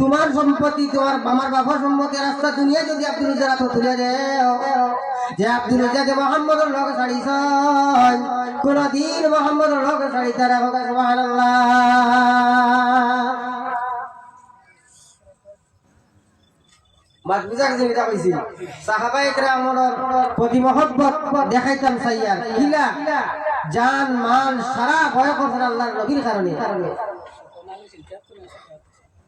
তোমার সম্পত্তি তোমার আমার বাবার সম্পত্তি রাস্তা দুনিয়া যদি আব্দুল উজ্জার হাতে তুলে দেও, যে আব্দুল উজ্জাকে মোহাম্মদর লোক ছাড়িছ কোনদিন মোহাম্মদর লোক ছাড়ি তারা দেখাইতাম সাইয়ার। জান মান সারা ভয় করছেন আল্লাহর নবীর কারণে।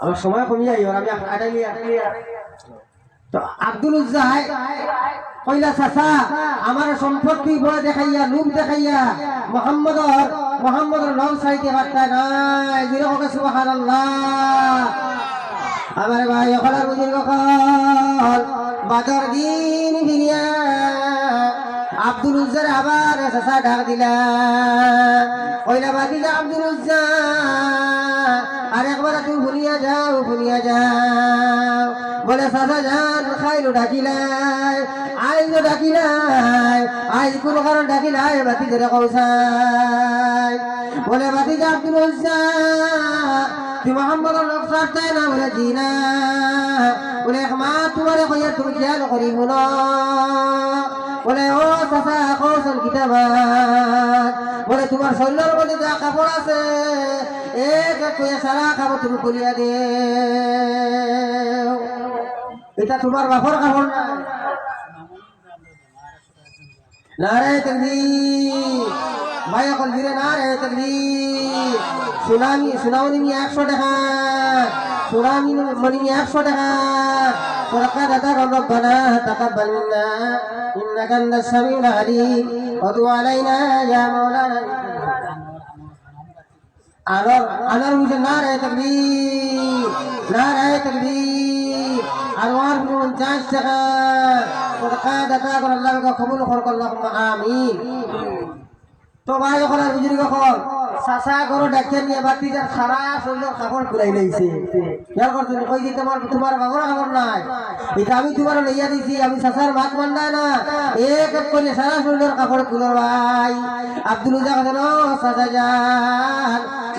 আমার সময় কমি যাই আমি তো আব্দুল কইলা, চাচা, আমার সম্পত্তি বড় দেখাইয়া লোক দেখাইয়া মোহাম্মদর মোহাম্মদর লং সাইতে পারতা নাই। জিরো হোক সুবহানাল্লাহ। আমার ভাই, অকলার কখন বাদর দিন ফিরিয়া আব্দুল উজ্জার আবার চাচা ডাক দিলা। কইলা বাদিলা আব্দুল উজ্জা আর একবার তুমি ভুলিয়া যাও ভুলিয়া যাও। বলে সাদা যান খাইলো ডাকিলাই, আইলো ডাকিলাই আই কোন কারণ ডাকিলাই, বাতি ধরে কৌসাই বলে বাতি যা আব্দুল উজ্জা সারতে না বলে জি না বলে এক মা, তোমারে কইয়া তুমি খেয়াল করিব না বলে তোমার শরীরের মধ্যে যা কাপড় আছে এক করে সারা কাপড় তুমি খুলিয়া দে এটা তোমার বাপর কাপড় না? নারে তকবীর ভাই এখন ধীরে না রে তকবীর। সুনামি সুনামনি নিয়ে একশো টাকা। সুনামি মনি নিয়ে একশো টাকা। সরকার দাদা রব্বানা তাকাব্বাল মিন্না। ইন্নাকা আনতাস সামিউল আলিম। ওয়াতু আলাইনা ইয়া মাওলানা। আনার আনার মুঝে না রে তকবীর। না রে তকবীর। আনোয়ার পঞ্চাশ টাকা। সরকার দাদা আল্লাহ কবুল আমিন। তো যখন আর বুঝলি কখন? চাচা করো ডাকে নিয়ে বাতি যার সারা কাপড় খুলাই লাইছে। খেয়াল করছ কই যে তোমার তোমার বাবার নাই? এটা আমি তোমার লইয়া দিছি, আমি চাচার ভাত মান্ডা না। এক এক করে সারা শরীরের কাপড় খুলো ভাই। আব্দুল উজা কথা চাচা যান।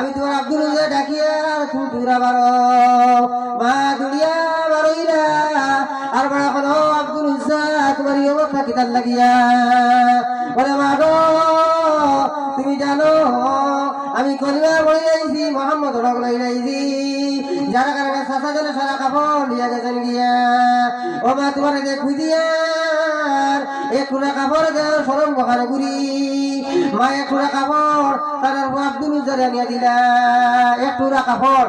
আমি তোমার আব্দুল ডাকিয়া তুমি দূরা বারো। মা দুনিয়া বারোইরা আর বড় এখন আব্দুল উজ্জা তোমার এই অবস্থা কিতার লাগিয়া? বলে, মা গো, তুমি জানো, আমি কলিমা বলে যাইছি মোহাম্মদ রক লাই যাইছি যারা কারণে সাসা জনে সারা কাপড় লিয়া গেছেন গিয়া। ও মা, তোমার যে খুঁজিয়ার এক খুনা কাপড় দেও সরম বখারে গুড়ি মা এক খুনা কাপড়, তার আব্দুল উজ্জারে নিয়ে দিলা। এক টুরা কাপড়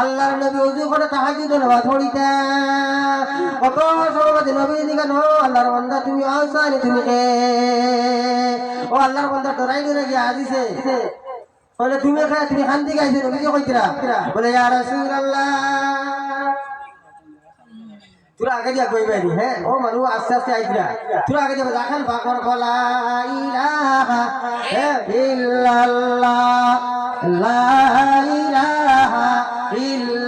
আল্লাহর নবী উজু করে তাহাজ্জুদ নামাজ পড়িতা কত সময় নবী দিকে নো, আল্লাহর বান্দা তুমি আনসারি, তুমি কে? ও আল্লাহর বান্দা ডরাই ডরে গিয়ে আজিছে বলে, তুমি খায় তুমি দিকে আইছো নবী কইতরা? বলে, ইয়া রাসূলুল্লাহ। তোরা আগে দিয়া কই বাইরি হ্যাঁ ও মানু, আস্তে আস্তে আইতরা। তোরা আগে দিয়া রাখান পাকর কলা ইলাহা ইল্লাল্লাহ। লা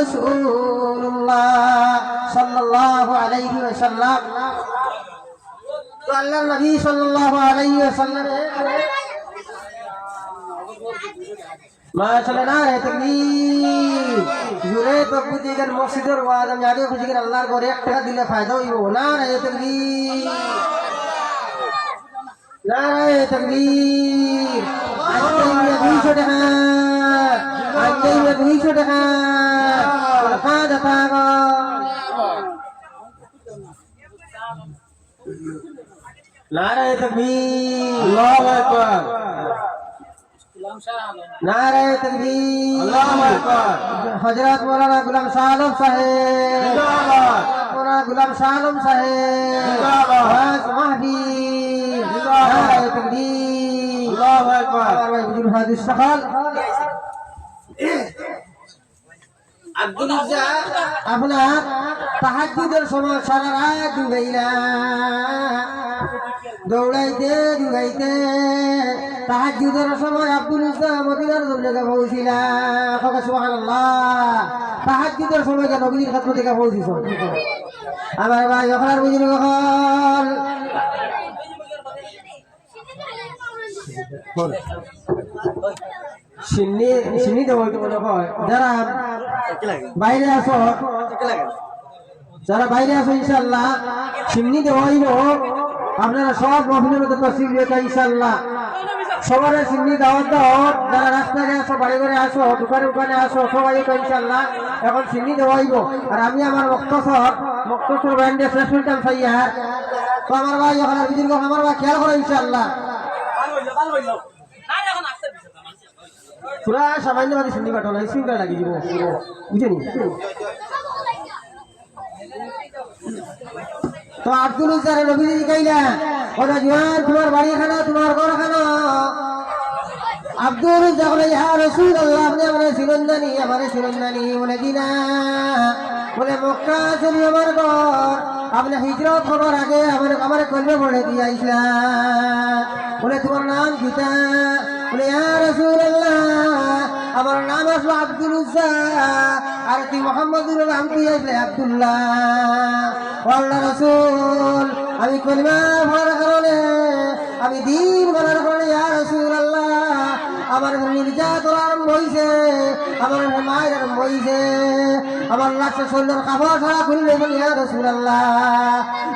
রাসূলুল্লাহ সাল্লাল্লাহু আলাইহি ওয়াসাল্লাম। তো আল্লাহর নবী সাল্লাল্লাহু আলাইহি আল্লাহর ঘরে এক দিলে ফায়দা হইব। না রে তাকবীর। না রে তাকবীর আজকে ইয়ে দুইশো টাকা আজকে ইয়ে দুইশো টাকা ফায়দা থাকো নারে তকবীর। আল্লাহু আকবার। নারে তকবীর। আল্লাহু আকবার। হযরত মাওলানা গুলাম আলম সাহেব। জিন্দাবাদ। মাওলানা গুলাম আলম সাহেব। জিন্দাবাদ। ওয়াজ মাহফিল জিন্দাবাদ। নারে তকবীর। আল্লাহু আকবার। হুজুর হাদিস সকাল। আব্দুল আপনার তাহাজ্জুদের সময় সারা রাত ডুবাইলা দৌড়াইতে ডুবাইতে তাহাজ্জুদের সময় আব্দুল ইজ্জাত মদিনার জায়গা পৌঁছিলা। কবে সুবহানাল্লাহ? তাহাজ্জুদের সময় কেন নবীর খাতম থেকে পৌঁছিস আমার ভাই ওখানে বুঝলি কখন যারা বাইরে আসো যারা বাইরে আসো ইনশাল্লাহ আপনারা সব মহিলার মধ্যে তসিল রেখা ইনশাল্লাহ সবার সিন্নি দাওয়াত দাও যারা রাস্তায় আসো, বাড়ি ঘরে আসো, দোকানে দোকানে আসো, সবাই ইনশাল্লাহ এখন সিন্নি দেওয়া হইব আর আমি আমার মক্তসর মক্তসর ব্র্যান্ডে শেষ হইতাম সাইয়া তো আমার ভাই ওখানে বুঝিল আমার ভাই খেয়াল করো ইনশাল্লাহ পুরা সামান্য ভাবে সিন্নি কাটো না সিঙ্গা লাগি দিব। বুঝেনি? তো আব্দুল উজ্জারে নবী কাইলা ওটা জোয়ান তোমার বাড়ি খানা তোমার ঘর খানা আব্দুল বলে, ইয়া রসুল আল্লাহ আপনি আমার সিরন্দানি আমার সিরন্দানি বলে দিনা বলে, মক্কা চলি আমার ঘর আপনি হিজরত হবার আগে আমার আমার কলমে পড়ে দিয়ে আইসলা বলে, তোমার নাম গীতা বলে, ইয়া রসুল আল্লাহ আমার নাম আসলো আব্দুল আর তুই মোহাম্মদুর নাম তুই আসলে আব্দুল্লাহ। আল্লাহ রসুল, আমি কলিমা কারণে, আমি দিন বলার কারণে ইয়া রসুল আল্লাহ আমার নির্যাতন আরম্ভ হয়েছে আমার মায়ের আরম্ভ হয়েছে আমার লাগছে শরীরের কাপড় ছাড়া খুললে বলি, ইয়া রসুল আল্লাহ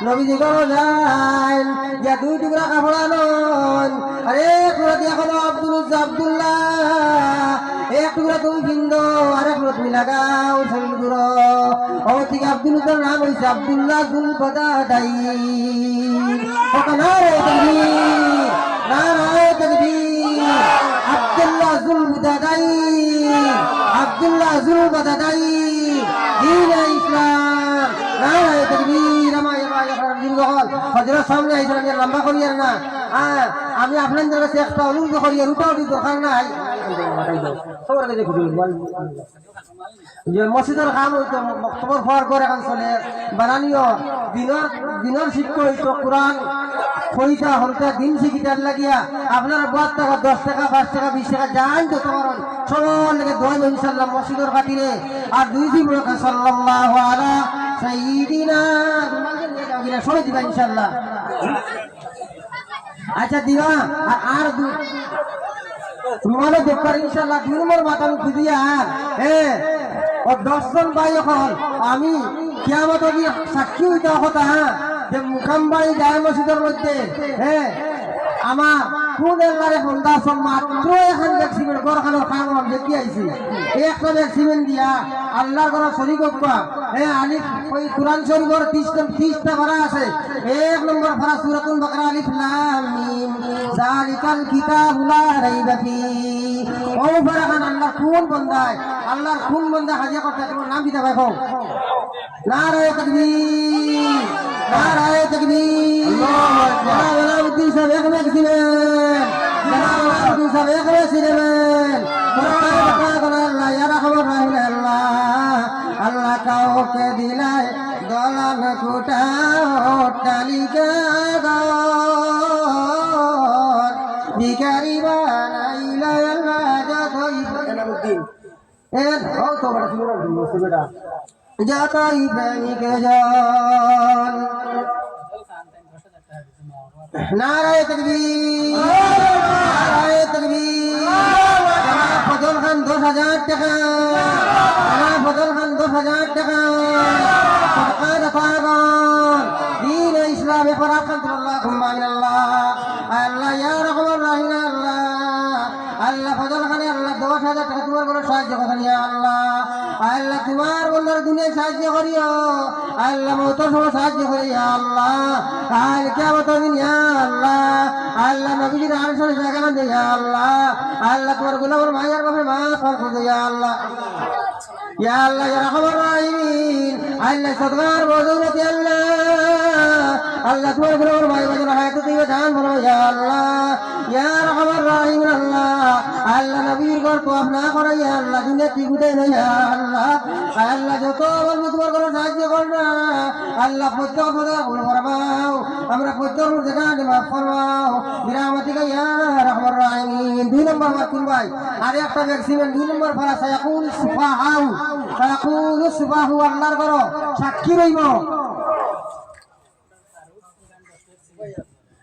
নবীজি করো যান ইয়া দুই টুকরা কাপড় আনন। আরে টুকরা দিয়া কোনো আব্দুল আব্দুল্লাহ। তুমি আর এক নাম দাই লম্বা করিয়ার না। হ্যাঁ আমি আপনাদের কাছে একটা অনুরোধ করি রূপাও দরকার নাই। মসজিদের কাম লাগিয়া আপনার বাদ টাকা দশ টাকা, পাঁচ টাকা, বিশ টাকা যান তো তোমার সবার লাগে দোয়াই ইনশাল্লাহ মসজিদের আর দুই দিন সবাই দিবা ইনশাল্লাহ আচ্ছা দিবা, আর আর তোমারও দেখবার ইনশাল্লাহ দুই নম্বর মাথা আমি খুঁজিয়া হ্যাঁ ও দশজন ভাই এখন আমি কিয়ামত কি সাক্ষী হইতে কথা হ্যাঁ যে মুখামবাড়ি গায়ে মসজিদের মধ্যে হ্যাঁ আমার কোন এলাকারে সন্ধ্যা সব মাত্র এখন ভ্যাকসিমেন্ট গড়খানোর কাম দেখি আইছি। একটা ভ্যাকসিমেন্ট দিয়া আল্লাহ ঘর শরীর হ্যাঁ আলিফ, ওই কোরআন শরীফের ত্রিশ ত্রিশটা করা আছে এক নম্বর ফারা সুরাতুল বাকরা আলিফ লাম মিম। জালিকাল কিতাবু লা রাইবা ফি। ও ফারা খান আল্লাহ কোন বন্দায়, আল্লাহর কোন বন্দা হাজিয়া করতে তোমার নাম দিতে হোক নারায় তকবীর নারায় তকবীর। জনাব আলাউদ্দিন সাহেব এক ছিলেন। জনাব আলাউদ্দিন সাহেব এক মেঘ ছিলেন আল্লাহ আল্লাহ আল্লাহ কাউকে দিলাই দলান কোটা টালিকা ভিকারি বানাইলা আল্লাহ যতই এ ও তো বড় সুন্দর বেটা যতই প্রেমিক জন। নারায় তকবীর। নারায় তকবীর। ফজল খান দশ হাজার টাকা। ফজল খান দশ হাজার টাকা। পাগল দিন ইসলামে ফরাকাতুল্লাহ আল্লাহ আল্লাহ। ইয়া রহমান রাহিম, আল্লাহ। আল্লাহ, ফজল খানে আল্লাহ, দশ হাজার টাকা তোমার কোনো সাহায্য করেন ইয়া আল্লাহ। আল্লাহ, তোমার বন্ধার দুনিয়ায় সাহায্য করিও। আল্লাহ, মৌতর সময় সাহায্য করি আল্লাহ। কাল কেমত দিন আল্লাহ। আল্লাহ, নবীজির আনসার জায়গা দে আল্লাহ। আল্লাহ, তোমার গুলামের মায়ের বাপে মা ফল করে আল্লাহ। ইয়া আল্লাহ, ইয়া রহমান রাহিম। আল্লাহ সদগার বদৌলতি আল্লাহ আল্লাহ তোমার গুলামের মায়ের বাপে হায়াত দিবে দান বলো, ইয়া আল্লাহ, ইয়া রহমান রাহিম আল্লাহ। আল্লাহ নবীর তো আপনা করে আল্লাহ দুনিয়া ঠিক উঠে নেই আল্লাহ। আল্লাহ যত বলব তোমার কোনো সাহায্য কর না। আল্লাহ প্রত্যেক কথা ভুল ফরমাও। আমরা প্রত্যেক দেখা মাফ ফরমাও। বিরামতিকা, ইয়া রহমান রাহিম। দুই নম্বর মাতুল ভাই? আর একটা ভ্যাকসিন দুই নম্বর ফারা সায়াকুল সুফাহাউ। সায়াকুল সুফাহু আল্লাহর করো সাক্ষী রইব।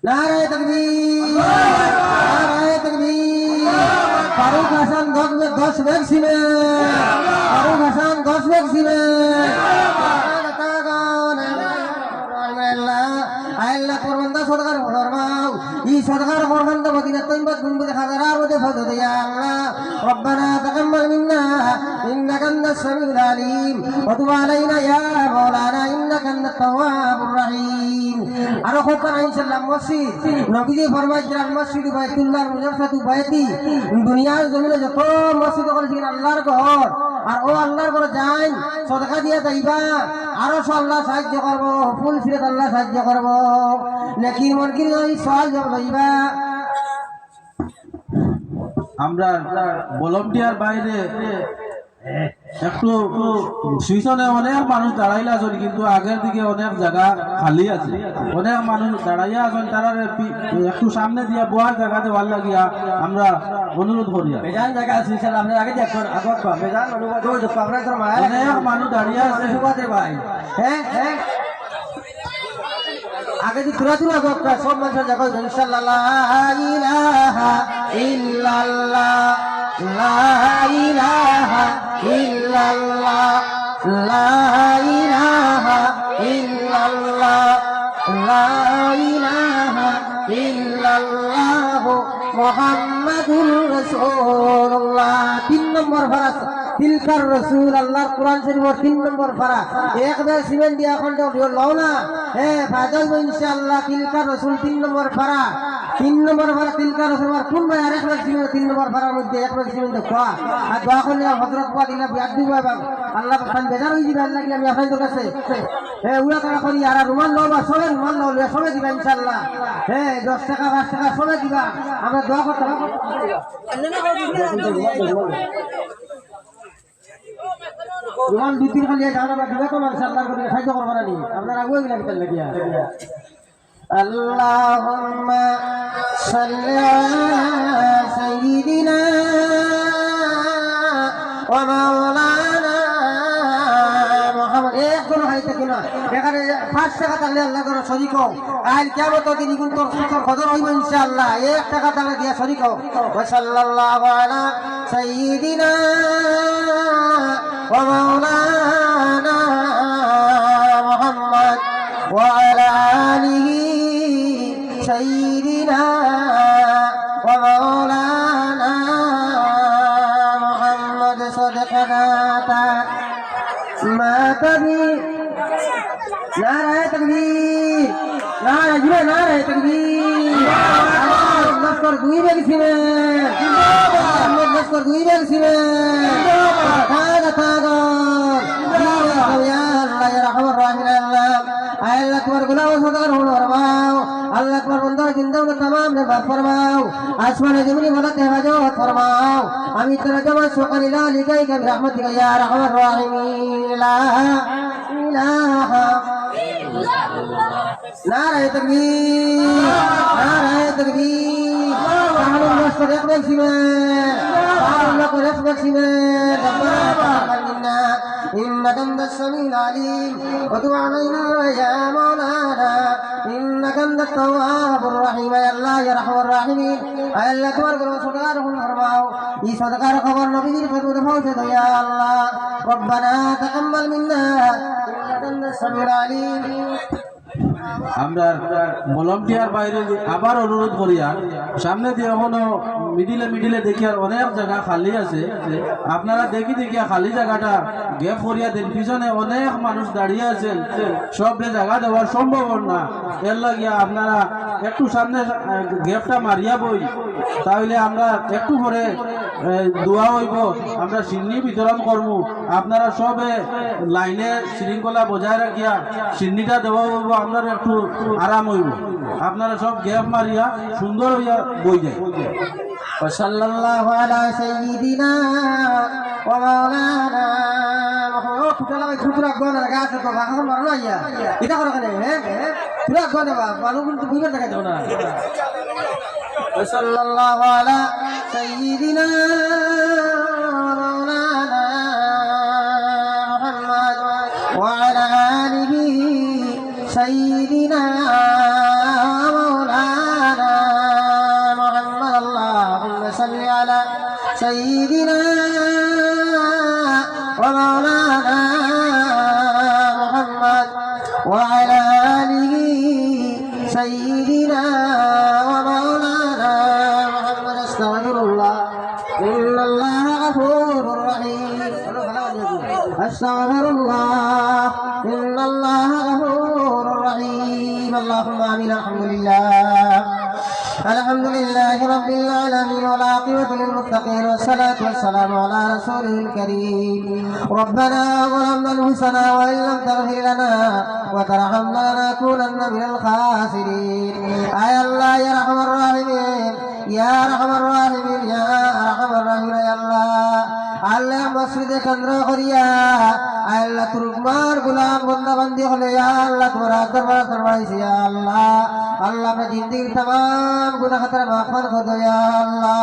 নারায় তকবীর। নারায় তকবীর। ফারুক হাসান দশ ভ্যাকসিনে ফারুক হাসান দশ ভ্যাকসিনে سرغار غرغن دا مدينة طيبة كنبت حضرار ودفت يا الله ربنا تقبل منا إنك أنت السميع العليم وتب علينا يا مولانا إنك أنت التواب الرحيم أنا خوفا إن شاء الله مسجد نبي فرماج جلال مسجد بيت الله منافسة بيتي دنيا زمين جتو مسجد قلت الله ركور আর ও আল্লাহর ঘরে যাই, সদকা দিয়ে যাইবা। আরও আল্লাহ সাহায্য করব, ফুল ফিরে আল্লাহ সাহায্য করব। নাকি কি জব লইবা। আমরা ভলন্টিয়ার বাইরে একটু সুইসনে অনেক মানুষ দাঁড়াইলা আছেন কিন্তু আগের দিকে অনেক জায়গা খালি আছে। অনেক মানুষ দাঁড়াইয়া আছেন তারা একটু সামনে দিয়া বহার জায়গা দেওয়ার লাগিয়া আমরা অনুরোধ করিয়া বেজান জায়গা আছে ইনশাআল্লাহ আমরা আগে দেখুন আগত পা বেজান অনুবাদ করে আমরা তোর মায়া অনেক মানুষ দাঁড়িয়ে আছে। সুবাদে ভাই। হ্যাঁ হ্যাঁ। আগে যে তুরা তুরা আগত পা সব মানুষ দেখো ইনশাআল্লাহ লা ইলাহা ইল্লাল্লাহ লা ইলাহা ইল্লাল্লাহ লা ইলাহা ইল্লাল্লাহ লা ইলাহা ইল্লাল্লাহ মুহাম্মাদুর রাসূলুল্লাহ। তিন নম্বর ফারাস তিলকার রসুল আল্লাহর কোরআন শরীফের তিন নম্বর ফারা এক বের সিমেন্ট দিয়া এখন লও না। হে ফায়দা ইনশাআল্লাহ, তিলকার রসুল তিন নম্বর ফারা তিন নম্বর ফারা তিলকার রসুল আর কোন ভাই? আর এক বের সিমেন্ট তিন নম্বর ফারার মধ্যে এক বের সিমেন্ট খোয়া আর দোয়া করলে হজরত কুয়া দিলে বিয়াদ দিব এবং আল্লাহ খান বেজার হয়ে যাবে আল্লাহ আমি আপনাদের কাছে? হ্যাঁ উড়া করা করি, আর রুমাল লও বা সবে রুমাল লও সবে দিবা, ইনশাআল্লাহ। হ্যাঁ দশ টাকা, পাঁচ টাকা সবে দিবা। আমরা দোয়া করতে রুমাল দুই তিন খালি যাও না দিবে তো মানুষ আল্লাহর করে সাহায্য করবে না নি আপনার আগুয়ে গেলে কিতাল লাগিয়া اللهم صل على سيدنا ومولانا মোহাম্মদ একজন হাইতে কিনা এখানে পাঁচ টাকা থাকলে আল্লাহ করে শরিক আইল কেমন তো দিদি কিন্তু তোর খদর হইব ইনশাআল্লাহ এক টাকা থাকলে দিয়া শরিক সাল্লাল্লাহু আলা সাইয়্যিদিনা ومولانا محمد وعلى آله سيدنا ومولانا محمد صدقنا ما تبي نعرة تكبير نعرة جبل نعرة تكبير লস্কর দুই ব্যাগ ছিলেন। মোহাম্মদ লস্কর দুই ব্যাগ ছিলেন। থাক থাক আল্লাহ তোমার গুলাম সদর হল ফরমাও আল্লাহ তোমার বন্ধ জিন্দাও তামাম রে বাপ ফরমাও। আসমানে জমিনে বলা হেফাজত ফরমাও। আমি তোরা জমা সকল ইলা লিগাই গাবি রহমত ইয়া রহমান রাহিমিন। লা ইলাহা নারায় তকবীর নারায় তকবীর। করে রাখবেন আল্লাহ করে রাখবেন إنك أنت السميع العليم وتب علينا يا مولانا إنك أنت التواب الرحيم يا الله يا رحم الراحمين يا الله تبارك وصدقارهم أربعه في صدقار خبر نبي فتوت فوزت يا الله ربنا تقبل منا إنك أنت السميع العليم আমরা ভলান্টিয়ার বাইরে আবার অনুরোধ করিয়া, সামনে দিয়ে এখনও মিডিলে মিডিলে দেখি আর অনেক জায়গা খালি আছে আপনারা দেখি দেখিয়া খালি জায়গাটা গ্যাপ করিয়া দেন। পিছনে অনেক মানুষ দাঁড়িয়ে আছেন, সব জায়গা দেওয়ার সম্ভব না এর লাগিয়া আপনারা একটু সামনে গ্যাপটা মারিয়া বই, তাহলে আমরা একটু পরে দোয়া হইব আমরা সিন্নি বিতরণ করব আপনারা সবে লাইনে শৃঙ্খলা বজায় রাখিয়া সিন্নিটা দেওয়া হইব আপনারা একটু আরাম হইব আপনারা সব গ্যাপ মারিয়া সুন্দর হইয়া বই যায় وصلى الله على سيدنا ومولانا محمد কুটালা ভাই খুচরা গন লাগা আছে তো বাকা মারো না ইয়া এটা করো কেন হ্যাঁ পুরা গন বা বালু কিন্তু বুঝবে দেখা যাবে না وصلى الله على سيدنا ومولانا غفور رحيم أستغفر الله إن الله غفور رحيم. اللهم آمين. الحمد لله. الحمد لله رب العالمين والعاقبة للمتقين والصلاة والسلام على رسوله الكريم. ربنا ظلمنا أنفسنا وإن لم تغفر لنا وترحمنا لنكونن من الخاسرين. آي الله يا رحم الراحمين. يا رحم الراحمين يا رحم الراحمين يا الله. আল্লাহ মসজিদে কেন্দ্র করিয়া আল্লাহ তুরুকমার গুলাম বন্দা বন্দি হলে আল্লাহ তোমার দরবার ফরমাইছে আল্লাহ আল্লাহ আমরা জিন্দিগির तमाम গুনাহ খাতার মাফান করো ইয়া আল্লাহ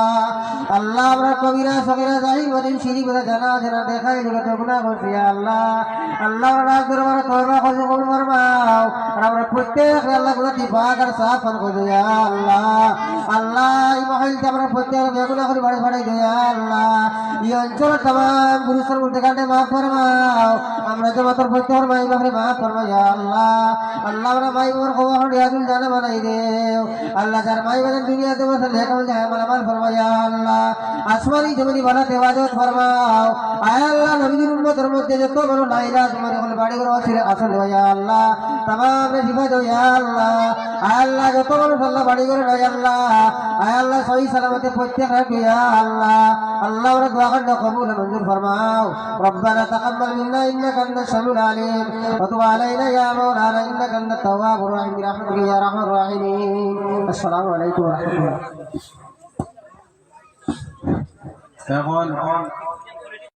আল্লাহ আমরা কবিরা সগিরা যাই বদিন সিঁড়ি করে জানা জানা দেখাই দিলে তো গুনাহ করছি ইয়া আল্লাহ আল্লাহ আমরা দরবার তওবা করে কবুল ফরমাও আর আমরা প্রত্যেক আল্লাহ গুনাহ দিবাগ আর সাফ করো ইয়া আল্লাহ আল্লাহ এই মহলতে আমরা প্রত্যেক বেগুনা করে বাড়ি বাড়ি দেয়া আল্লাহ এই অঞ্চল তাম গুরুসর উল্টে কাটে মা ফরমাও। আমরা যে মাতর ফতে ফরমাই, বাপরে মা ফরমাই আল্লাহ। আল্লাহ আমরা মাই ওর খবর হড়ি আজুল জানে বানাই দে আল্লাহ যার মাই বাজার দুনিয়াতে বসে লেখা বলে আমার আমার ফরমাই আল্লাহ। আসমানি জমিনি বানাতে বাজত ফরমাও। আয় আল্লাহ নবীর উম্মতের মধ্যে যত বড় নাইরা তোমার এখন বাড়ি ঘর আছে আসল হইয়া আল্লাহ। তাম রে হিফাজ হইয়া আল্লাহ। আয় আল্লাহ যত বড় আল্লাহ বাড়ি ঘর হইয়া আল্লাহ। আয় আল্লাহ, সহি সালামতে প্রত্যেক হইয়া আল্লাহ। আল্লাহ, আমরা দোয়া কবুল কবুল মঞ্জুর ফরমাও ربنا تقبل منا انك انت السميع العليم وتب علينا يا مولانا انك انت التواب الرحيم برحمتك يا ارحم الراحمين السلام عليكم ورحمه الله এখন